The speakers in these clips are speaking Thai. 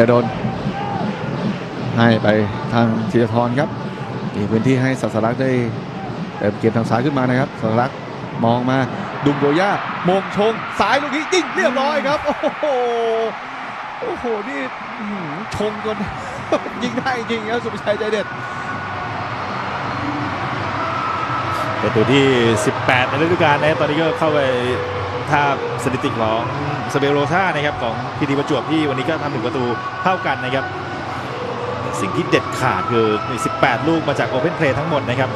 รดลให้ไปทางธีรทรครับมีพื้นที่ให้สัสลักได้เติมเกมทางซ้ายขึ้นมานะครับสัสลักมองมาดุมโบย่ามงชงสายลูกนี้ยิงเรียบร้อยครับ โอ้โหโอ้โหนี่ชงจนยิงได้จริงครับสุภชัยใจเด็ดประตูที่ 18 ในฤดูกาลนะตอนนี้ก็เข้าไป ทาสถิติของสเปโรซ่านะครับของพีทีประจวบที่วันนี้ก็ทำหนึ่งประตูเท่ากันนะครับ สิ่งที่เด็ดขาดคือใน 18 ลูกมาจากโอเพนเพลย์ทั้งหมดนะครับ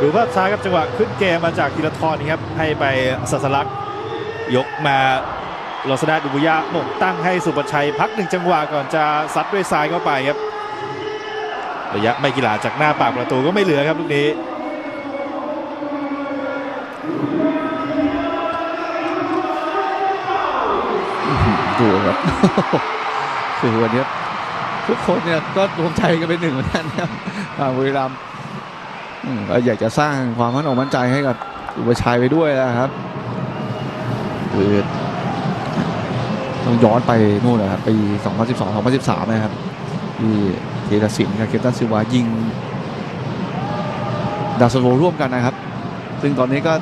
ดูภาพช้าครับจังหวะขึ้นเกมมาจากธีรทรนะครับให้ไปสัสลักยกมาลอสดาดูบุยะหม่งตั้งให้สุประชัยพักหนึ่งจังหวะก่อนจะซัดด้วยซ้ายเข้าไปครับระยะไม่กีฬาจากหน้าปากประตูก็ไม่เหลือครับลูกนี้ ดูครับคือวันนี้ทุกคนเนี่ยก็รวมใจกันเป็นหนึ่งเหมือนกันนะครับอ่าบุรีรัมย์อืมก็อยากจะสร้างความมั่นอกมั่นใจให้กับอุปชัยไปด้วยนะครับคือต้องย้อนไปนู่นนะครับปี 2012 2013 นะครับที่เทรศินกับเคปตันซิวายิงดาวซันโวร่วมกันนะครับ ซึ่งตอนนี้ก็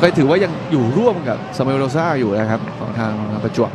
ก็ถือว่ายังอยู่ร่วมกับซามูเอลโรซ่าอยู่นะครับของทางประจวบ